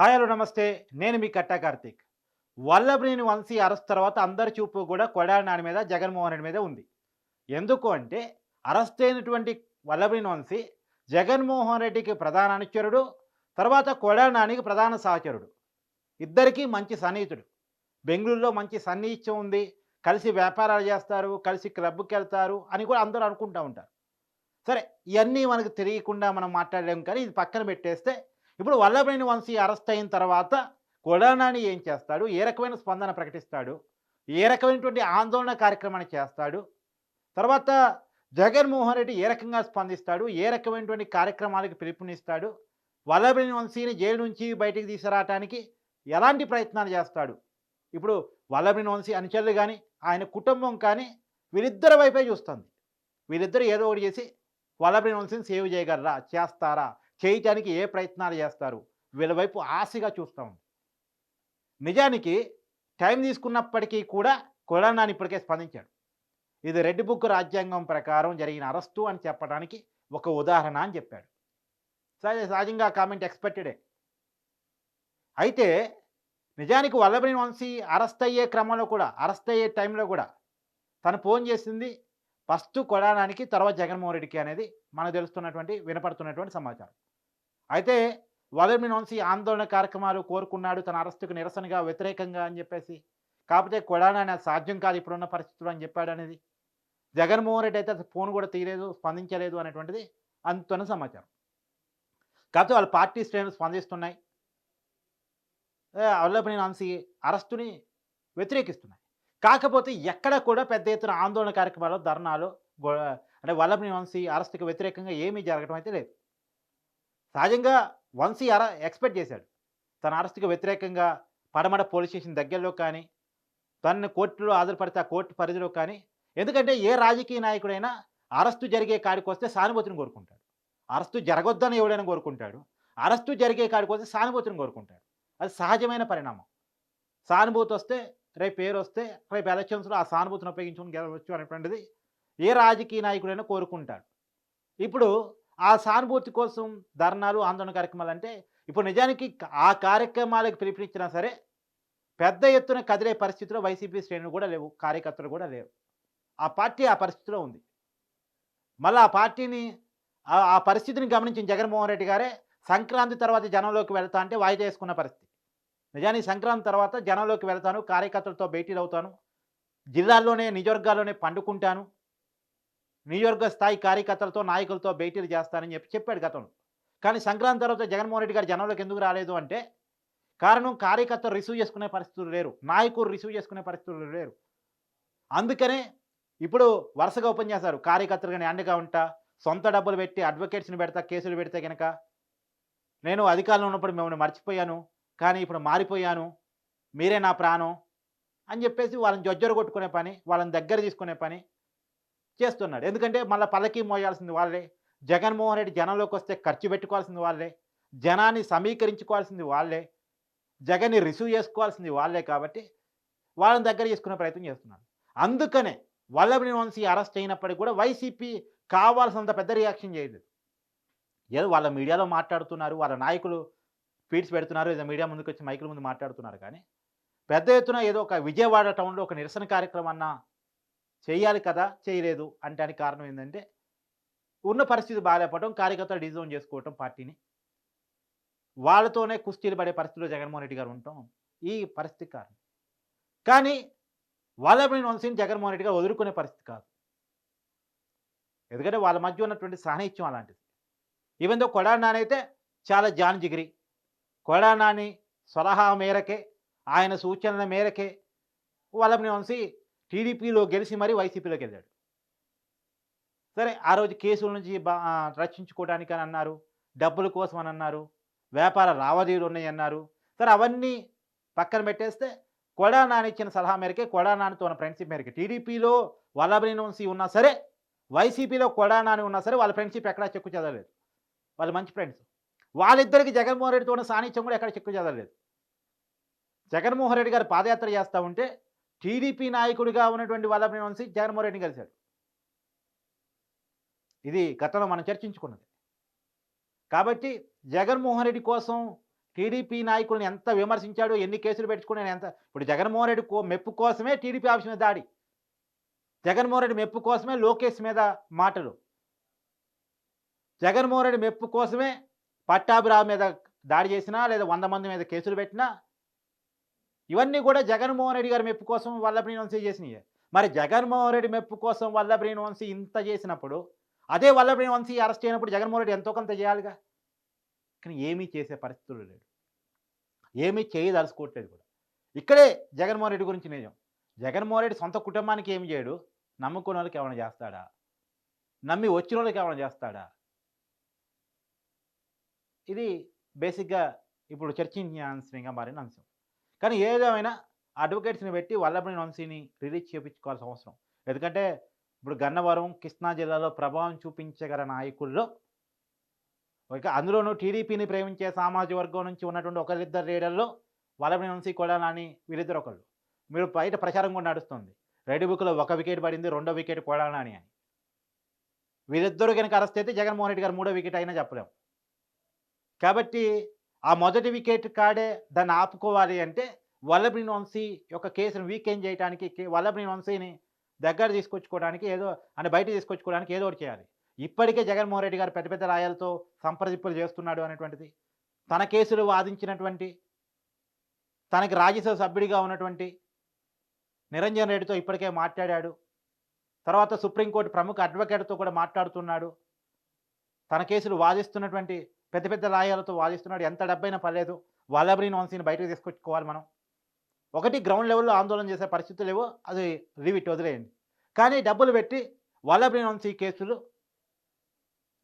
Hi hello నమస్తే. నేను మీ కట్టా కార్తీక్. వల్లభనేని వంశీ అరెస్ట్ తర్వాత అందరి చూపు కూడా కొడాలి నాని మీద జగన్మోహన్ రెడ్డి మీద ఉంది. ఎందుకు అంటే అరెస్ట్ అయినటువంటి వల్లభనేని వంశీ జగన్మోహన్ రెడ్డికి ప్రధాన అనుచరుడు తర్వాత కొడాలి నానికి ప్రధాన సహచరుడు. ఇద్దరికీ మంచి సన్నిహితుడు. బెంగళూరులో మంచి సన్నిహిత్యం ఉంది. కలిసి వ్యాపారాలు చేస్తారు కలిసి క్లబ్కి వెళ్తారు అని కూడా అందరూ అనుకుంటూ ఉంటారు. సరే ఇవన్నీ మనకు తెలియకుండా మనం మాట్లాడలేము కానీ ఇది పక్కన పెట్టేస్తే ఇప్పుడు వల్లభనేని వంశీ అరెస్ట్ అయిన తర్వాత కొడానాని ఏం చేస్తాడు? ఏ రకమైన స్పందన ప్రకటిస్తాడు? ఏ రకమైనటువంటి ఆందోళన కార్యక్రమాన్ని చేస్తాడు? తర్వాత జగన్మోహన్ రెడ్డి ఏ రకంగా స్పందిస్తాడు? ఏ రకమైనటువంటి కార్యక్రమాలకు పిలుపునిస్తాడు? వల్లభనేని వంశీని జైలు నుంచి బయటికి తీసుకురావటానికి ఎలాంటి ప్రయత్నాలు చేస్తాడు? ఇప్పుడు వల్లభనేని వంశీ అనుచరులు కానీ ఆయన కుటుంబం కానీ వీరిద్దరి వైపే చూస్తుంది. వీరిద్దరు ఏదో ఒకటి చేసి వల్లభనేని వంశీని సేవ్ చేయగలరా? చేస్తారా? చేయటానికి ఏ ప్రయత్నాలు చేస్తారు? వీళ్ళ వైపు ఆశగా చూస్తూ ఉంది. నిజానికి టైం తీసుకున్నప్పటికీ కూడా కొడానాని ఇప్పటికే స్పందించాడు. ఇది రెడ్ బుక్ రాజ్యాంగం ప్రకారం జరిగిన అరెస్టు అని చెప్పడానికి ఒక ఉదాహరణ అని చెప్పాడు. సరే సహజంగా కామెంట్ ఎక్స్పెక్టెడే. అయితే నిజానికి వల్లభని వంశీ అరెస్ట్ అయ్యే క్రమంలో కూడా అరెస్ట్ అయ్యే టైంలో కూడా తను ఫోన్ చేసింది ఫస్ట్ కొడానానికి తర్వాత జగన్మోహన్ రెడ్డికి అనేది మనకు తెలుస్తున్నటువంటి వినపడుతున్నటువంటి సమాచారం. అయితే వల్లభనేని వంశీ ఆందోళన కార్యక్రమాలు కోరుకున్నాడు. తన అరెస్టుకు నిరసనగా వ్యతిరేకంగా అని చెప్పేసి. కాకపోతే కొడానా సాధ్యం కాదు ఇప్పుడున్న పరిస్థితులు అని చెప్పాడు అనేది. జగన్మోహన్ రెడ్డి అయితే అసలు ఫోన్ కూడా తీయలేదు స్పందించలేదు అనేటువంటిది అంతున్న సమాచారం. కాకపోతే వాళ్ళ పార్టీ శ్రేణులు స్పందిస్తున్నాయి. వల్లభనేని వంశీ అరెస్టుని వ్యతిరేకిస్తున్నాయి. కాకపోతే ఎక్కడ కూడా పెద్ద ఎత్తున ఆందోళన కార్యక్రమాలు ధర్నాలు అంటే వల్లభనేని వంశీ అరెస్టుకి వ్యతిరేకంగా ఏమీ జరగడం అయితే లేదు. సహజంగా వంశీ అర ఎక్స్పెక్ట్ చేశాడు. తన అరెస్టుకి వ్యతిరేకంగా పడమడ పోలీస్ స్టేషన్ దగ్గరలో కానీ తనని కోర్టులో ఆధారపడితే ఆ కోర్టు పరిధిలో కానీ ఎందుకంటే ఏ రాజకీయ నాయకుడైనా అరెస్టు జరిగే కాడికి వస్తే సానుభూతిని కోరుకుంటాడు. అరెస్టు జరగొద్దని ఎవడైనా కోరుకుంటాడు. అరెస్టు జరిగే కాడికి వస్తే సానుభూతిని కోరుకుంటాడు. అది సహజమైన పరిణామం. సానుభూతి వస్తే రేపు పేరు వస్తే రేపు ఎలక్షన్స్లో ఆ సానుభూతిని ఉపయోగించుకుని గెలవచ్చు అనేటువంటిది ఏ రాజకీయ నాయకుడైనా కోరుకుంటాడు. ఇప్పుడు ఆ సానుభూతి కోసం ధర్నాలు ఆందోళన కార్యక్రమాలు అంటే ఇప్పుడు నిజానికి ఆ కార్యక్రమాలకు పిలుపునిచ్చినా సరే పెద్ద ఎత్తున కదిలే పరిస్థితిలో వైసీపీ శ్రేణులు కూడా లేవు కార్యకర్తలు కూడా లేవు. ఆ పార్టీ ఆ పరిస్థితిలో ఉంది. మళ్ళీ ఆ పార్టీని ఆ- ఆ పరిస్థితిని గమనించిన జగన్మోహన్ రెడ్డి గారే సంక్రాంతి తర్వాత జనంలోకి వెళ్తా అంటే వాయిదా వేసుకున్న పరిస్థితి. నిజానికి సంక్రాంతి తర్వాత జనంలోకి వెళ్తాను కార్యకర్తలతో భేటీలు అవుతాను జిల్లాల్లోనే నిజవర్గాల్లోనే పండుకుంటాను నియోజక స్థాయి కార్యకర్తలతో నాయకులతో భేటీలు చేస్తానని చెప్పి చెప్పాడు గతంలో. కానీ సంక్రాంతి తర్వాత జగన్మోహన్ రెడ్డి గారు జనంలోకి ఎందుకు రాలేదు అంటే కారణం కార్యకర్తలు రిసీవ్ చేసుకునే పరిస్థితులు లేరు. నాయకులు రిసీవ్ చేసుకునే పరిస్థితులు లేరు. అందుకనే ఇప్పుడు వరుసగా ఓపెన్ చేశారు. కార్యకర్తలు కానీ అండగా ఉంటా సొంత డబ్బులు పెట్టి అడ్వకేట్స్ని పెడతా కేసులు పెడితే కనుక నేను అధికారంలో ఉన్నప్పుడు మిమ్మల్ని మర్చిపోయాను కానీ ఇప్పుడు మారిపోయాను మీరే నా ప్రాణం అని చెప్పేసి వాళ్ళని జొజ్జరు కొట్టుకునే పని వాళ్ళని దగ్గర తీసుకునే పని చేస్తున్నాడు. ఎందుకంటే మళ్ళీ పల్లకి మోయాల్సింది వాళ్ళే. జగన్మోహన్ రెడ్డి జనంలోకి వస్తే ఖర్చు పెట్టుకోవాల్సింది వాళ్ళే. జనాన్ని సమీకరించుకోవాల్సింది వాళ్ళే. జగన్ని రిసీవ్ చేసుకోవాల్సింది వాళ్ళే కాబట్టి వాళ్ళని దగ్గర చేసుకునే ప్రయత్నం చేస్తున్నాడు. అందుకనే వల్లభని వంశీ అరెస్ట్ అయినప్పటికీ కూడా వైసీపీ కావాల్సినంత పెద్ద రియాక్షన్ చేయలేదు. ఏదో వాళ్ళ మీడియాలో మాట్లాడుతున్నారు వాళ్ళ నాయకులు ట్వీట్స్ పెడుతున్నారు ఏదో మీడియా ముందుకు వచ్చి మైకుల ముందు మాట్లాడుతున్నారు కానీ పెద్ద ఎత్తున ఏదో ఒక విజయవాడ టౌన్లో ఒక నిరసన కార్యక్రమం అన్నా చేయాలి కదా చేయలేదు అంటానికి కారణం ఏంటంటే ఉన్న పరిస్థితి బాగాలేపడం కార్యకర్తలు డిజోన్ చేసుకోవటం పార్టీని. వాళ్ళతోనే కుస్తీలు పడే పరిస్థితిలో జగన్మోహన్ రెడ్డి గారు ఉండటం ఈ పరిస్థితి కారణం. కానీ వల్లభనేని వంశీని జగన్మోహన్ రెడ్డి గారు వదులుకునే పరిస్థితి కాదు. ఎందుకంటే వాళ్ళ మధ్య ఉన్నటువంటి సాహిత్యం అలాంటిది. ఈవెన్ కొడానానైతే కొడా చాలా జాన్ జిగిరి కొడా నాని సలహా మేరకే ఆయన సూచనల మేరకే వల్లభనేని వంశీ టీడీపీలో గెలిచి మరీ వైసీపీలోకి వెళ్ళాడు. సరే ఆ రోజు కేసుల నుంచి రక్షించుకోవడానికి అని అన్నారు డబ్బుల కోసం అని అన్నారు వ్యాపార లావాదేవీలు ఉన్నాయన్నారు సరే అవన్నీ పక్కన పెట్టేస్తే కొడా ఇచ్చిన సలహా మేరకే కొడా నానితో ఉన్న ఫ్రెండ్షిప్ మేరకే. టీడీపీలో వల్లభనేని ఉన్నా సరే వైసీపీలో కొడా నాని ఉన్నా సరే వాళ్ళ ఫ్రెండ్షిప్ ఎక్కడా చెక్కు చదవలేదు వాళ్ళు మంచి ఫ్రెండ్స్. వాళ్ళిద్దరికి జగన్మోహన్ రెడ్డితో ఉన్న సాన్నిధ్యం కూడా ఎక్కడ చెక్కు చదవలేదు జగన్మోహన్ రెడ్డి గారు పాదయాత్ర చేస్తూ ఉంటే టీడీపీ నాయకుడిగా ఉన్నటువంటి వల్లభనేని వంశీ జగన్మోహన్ రెడ్డిని కలిశాడు. ఇది గతంలో మనం చర్చించుకున్నది. కాబట్టి జగన్మోహన్ రెడ్డి కోసం టీడీపీ నాయకులను ఎంత విమర్శించాడో ఎన్ని కేసులు పెట్టుకున్నాను ఎంత ఇప్పుడు జగన్మోహన్ రెడ్డి కో మెప్పు కోసమే టీడీపీ ఆఫీస్ మీద దాడి. జగన్మోహన్ రెడ్డి మెప్పు కోసమే లోకేష్ మీద మాటలు. జగన్మోహన్ రెడ్డి మెప్పు కోసమే పట్టాభిరావు మీద దాడి చేసినా లేదా వంద మంది మీద కేసులు పెట్టినా ఇవన్నీ కూడా జగన్మోహన్ రెడ్డి గారి మెప్పు కోసం వల్లభనేని వంశీ చేసినాయి. మరి జగన్మోహన్ రెడ్డి మెప్పు కోసం వల్లభనేని వంశీ ఇంత చేసినప్పుడు అదే వల్లభనేని వంశీ అరెస్ట్ అయినప్పుడు జగన్మోహన్ రెడ్డి ఎంతో కొంత చేయాలిగా? కానీ ఏమీ చేసే పరిస్థితులు లేడు. ఏమీ చేయదలుచుకోవట్లేదు కూడా. ఇక్కడే జగన్మోహన్ రెడ్డి గురించి నిజం. జగన్మోహన్ రెడ్డి సొంత కుటుంబానికి ఏమి చేయడు? నమ్ముకున్న వాళ్ళకి ఏమైనా చేస్తాడా? నమ్మి వచ్చిన వాళ్ళకి ఏమైనా చేస్తాడా? ఇది బేసిక్గా ఇప్పుడు చర్చించాల్సినగా మారిన అంశం. కానీ ఏదేమైనా అడ్వకేట్స్ని పెట్టి వల్లభనేని వంశీని రిలీజ్ చేయించుకోవాల్సిన అవసరం. ఎందుకంటే ఇప్పుడు గన్నవరం కృష్ణా జిల్లాలో ప్రభావం చూపించగల నాయకుల్లో ఇక అందులోనూ టీడీపీని ప్రేమించే సామాజిక వర్గం నుంచి ఉన్నటువంటి ఒకరిద్దరు లీడర్లో వల్లభనేని వంశీ కొడాలని వీరిద్దరు ఒకళ్ళు. మీరు బయట ప్రచారం కూడా నడుస్తుంది. రెడ్ బుక్లో ఒక వికెట్ పడింది రెండో వికెట్ కొడాలని అని. వీరిద్దరు కనుక అరెస్ట్ అయితే జగన్మోహన్ రెడ్డి గారు మూడో వికెట్ అయినా చెప్పలేము కాబట్టి ఆ మొదటి వికెట్ కాడే దాన్ని ఆపుకోవాలి అంటే వల్లభనేని వంశీ యొక్క కేసును వీకెండ్ చేయడానికి కే- వంశీని దగ్గర తీసుకొచ్చుకోవడానికి ఏదో అంటే బయట తీసుకొచ్చుకోవడానికి ఏదో ఒకటి చేయాలి. ఇప్పటికే జగన్మోహన్ రెడ్డి గారు పెద్ద పెద్ద రాయాలతో సంప్రదింపులు చేస్తున్నాడు అనేటువంటిది. తన కేసులు వాదించినటువంటి తనకి రాజ్యసభ సభ్యుడిగా ఉన్నటువంటి నిరంజన్ రెడ్డితో ఇప్పటికే మాట్లాడాడు. తర్వాత సుప్రీంకోర్టు ప్రముఖ అడ్వకేట్తో కూడా మాట్లాడుతున్నాడు. తన కేసులు వాదిస్తున్నటువంటి పెద్ద పెద్ద లాయర్లతో వాదిస్తున్నాడు. ఎంత డబ్బైనా పర్లేదు. వాలబ్రీన్ వంశీని బయటకు తీసుకొచ్చుకోవాలి మనం. ఒకటి గ్రౌండ్ లెవెల్లో ఆందోళన చేసే పరిస్థితులు లేవో. అది లీవిట్ వదిలేయండి. కానీ డబ్బులు పెట్టి వల్లభనేని వంశీ కేసులు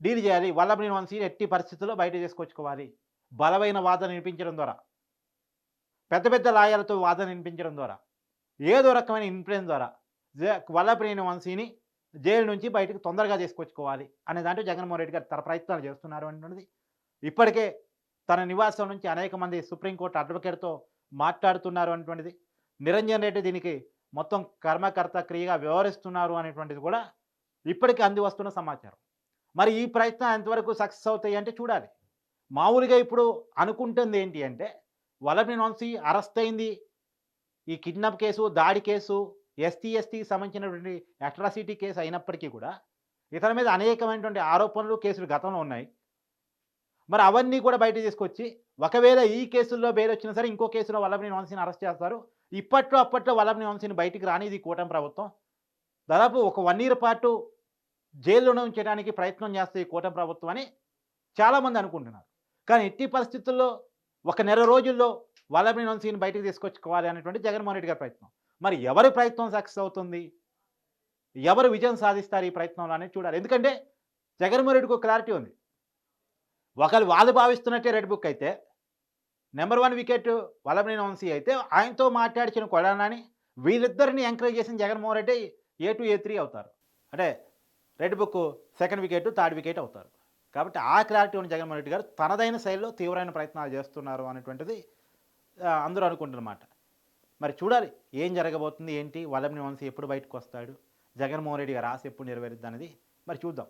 డీల్ చేయాలి. వల్లభనేని వంశీ ఎట్టి పరిస్థితుల్లో బయట తీసుకొచ్చుకోవాలి. బలమైన వాదన వినిపించడం ద్వారా. పెద్ద పెద్ద లాయర్లతో వాదన వినిపించడం ద్వారా. ఏదో రకమైన ఇన్ఫ్లుయెన్స్ ద్వారా. జ- వంశీని జైలు నుంచి బయటకు తొందరగా తీసుకొచ్చుకోవాలి. అనే దాంట్లో జగన్మోహన్ రెడ్డి గారు తన ప్రయత్నాలు చేస్తున్నారు అంటున్నది ఇప్పటికే తన నివాసం నుంచి అనేక మంది సుప్రీంకోర్టు అడ్వకేట్తో మాట్లాడుతున్నారు అనేటువంటిది. నిరంజన్ రెడ్డి దీనికి మొత్తం కర్మకర్త క్రియగా వ్యవహరిస్తున్నారు అనేటువంటిది కూడా ఇప్పటికీ అంది వస్తున్న సమాచారం. మరి ఈ ప్రయత్నం ఎంతవరకు సక్సెస్ అవుతాయి అంటే చూడాలి. మామూలుగా ఇప్పుడు అనుకుంటుంది ఏంటి అంటే వల్లభనేని వంశీ అరెస్ట్ అయింది. ఈ కిడ్నాప్ కేసు దాడి కేసు ఎస్టీ ఎస్టీకి సంబంధించినటువంటి అట్రాసిటీ కేసు అయినప్పటికీ కూడా ఇతని మీద అనేకమైనటువంటి ఆరోపణలు కేసులు గతంలో ఉన్నాయి. మరి అవన్నీ కూడా బయట తీసుకొచ్చి ఒకవేళ ఈ కేసుల్లో బెయిల్ వచ్చినా సరే ఇంకో కేసులో వల్లభని వంశీని అరెస్ట్ చేస్తారు. ఇప్పట్లో అప్పట్లో వల్లభని వంశీని బయటికి రానిది కూటమి ప్రభుత్వం. దాదాపు ఒక వన్ ఇయర్ పాటు జైల్లోనే ఉంచడానికి ప్రయత్నం చేస్తే ఈ కూటమి ప్రభుత్వం అని చాలామంది అనుకుంటున్నారు. కానీ ఎట్టి పరిస్థితుల్లో ఒక నెల రోజుల్లో వల్లభని వంశీని బయటకు తీసుకొచ్చుకోవాలి అనేటువంటి జగన్మోహన్ రెడ్డి గారి ప్రయత్నం. మరి ఎవరి ప్రయత్నం సక్సెస్ అవుతుంది? ఎవరు విజయం సాధిస్తారు ఈ ప్రయత్నంలో అనేది చూడాలి. ఎందుకంటే జగన్మోహన్ రెడ్డికి క్లారిటీ ఉంది. ఒకరు వాళ్ళు భావిస్తున్నట్టే రెడ్ బుక్ అయితే number one wicket Vallabhaneni Vamsi అయితే ఆయనతో మాట్లాడిచిన కొడానాని వీళ్ళిద్దరిని ఎంకరేజ్ చేసిన Jaganmohan Reddy A two A three అవుతారు. అంటే red book second wicket third wicket అవుతారు. కాబట్టి ఆ క్లారిటీ ఉన్న జగన్మోహన్ రెడ్డి గారు తనదైన శైలిలో తీవ్రమైన ప్రయత్నాలు చేస్తున్నారు అనేటువంటిది అందరూ అనుకుంటున్నమాట. మరి చూడాలి ఏం జరగబోతుంది ఏంటి వలమని వంశీ ఎప్పుడు బయటకు వస్తాడు జగన్మోహన్ రెడ్డి గారు ఆశ ఎప్పుడు నెరవేరుద్ది అనేది మరి చూద్దాం.